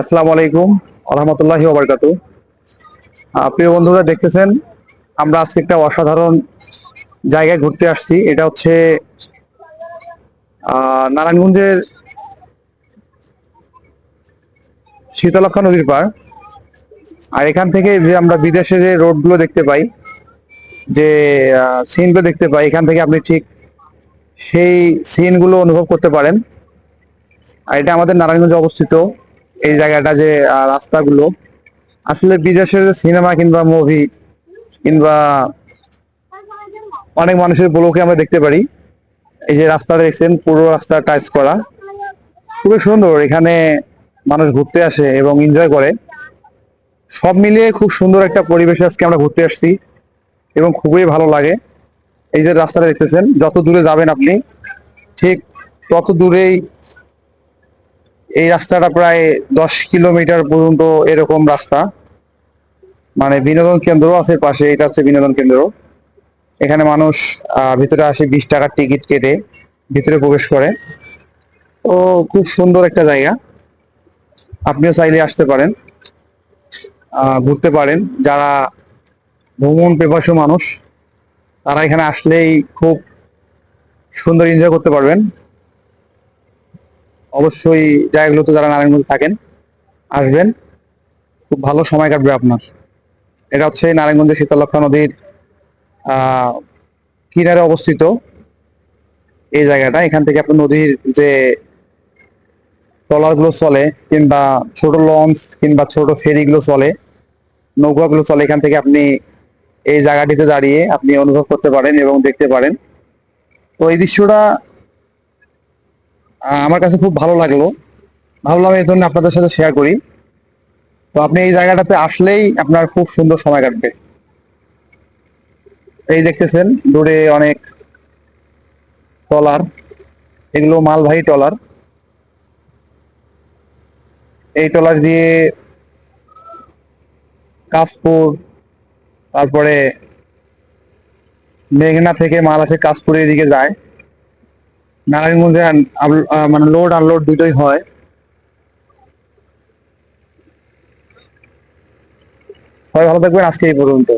আসসালামু আলাইকুম রহমতুল্লাহি ওবরকাত। প্রিয় বন্ধুরা, দেখতেছেন, আমরা আজকে একটা অসাধারণ জায়গায় ঘুরতে আসছি। এটা হচ্ছে নারায়ণগঞ্জের শীতলক্ষা নদীর পার আর এখান থেকে যে আমরা বিদেশে যে রোডগুলো দেখতে পাই, যে সিনগুলো দেখতে পাই, এখান থেকে আপনি ঠিক সেই সিনগুলো অনুভব করতে পারেন। আর এটা আমাদের নারায়ণগঞ্জে অবস্থিত। এই জায়গাটা যে রাস্তাগুলো, আসলে বিদেশের সিনেমা কিংবা মুভি কিংবা অনেক মানুষের ব্লকে আমরা দেখতে পারি। এই যে রাস্তাটা দেখছেন, পুরো রাস্তা টাচ করা। খুবই সুন্দর, এখানে মানুষ ঘুরতে আসে এবং এনজয় করে। সব মিলিয়ে খুব সুন্দর একটা পরিবেশে আজকে আমরা ঘুরতে আসছি এবং খুবই ভালো লাগে। এই যে রাস্তাটা দেখতেছেন, যত দূরে যাবেন আপনি, ঠিক তত দূরেই এই রাস্তাটা প্রায় দশ কিলোমিটার পর্যন্ত এরকম রাস্তা। মানে বিনোদন কেন্দ্র আছে পাশে, এটা হচ্ছে বিনোদন কেন্দ্র। এখানে মানুষ ভিতরে আসে বিশ টাকার টিকিট কেটে, ভিতরে প্রবেশ করে। ও, খুব সুন্দর একটা জায়গা। আপনিও চাইলে আসতে পারেন ঘুরতে পারেন। যারা ভ্রমণ পেপাসু মানুষ, তারা এখানে আসলেই খুব সুন্দর এনজয় করতে পারবেন। অবশ্যই জায়গাগুলোতে যারা নারায়ণগঞ্জে থাকেন, আসবেন। খুব ভালো সময় কাটবে আপনার। এটা হচ্ছে নারায়ণগঞ্জের শীতলক্ষা নদীর কিনারে অবস্থিত এই জায়গাটা। এখান থেকে আপনি নদীর যে ট্রলারগুলো চলে, কিংবা ছোট লঞ্চ, কিংবা ছোট ফেরি গুলো চলে নৌকা গুলো চলে, এখান থেকে আপনি এই জায়গাটিতে দাঁড়িয়ে আপনি অনুভব করতে পারেন এবং দেখতে পারেন। তো এই দৃশ্যটা আমার কাছে খুব ভালো লাগল। ভাবলাম এই জন্য আপনাদের সাথে শেয়ার করি। তো আপনি এই জায়গাটাতে আসলেই আপনার খুব সুন্দর সময় কাটবে। এই দেখতেছেন, দূরে অনেক ট্রলার। এগুলো মালবাহী ট্রলার। এই ট্রলার দিয়ে কাশপুর, তারপরে মেঘনা থেকে মাল আসে কাশপুরের দিকে যায়। নারায়ণগঞ্জে মানে লোড আনলোড দুটোই হয়। ভালো থাকবেন আজকে এই পর্যন্ত।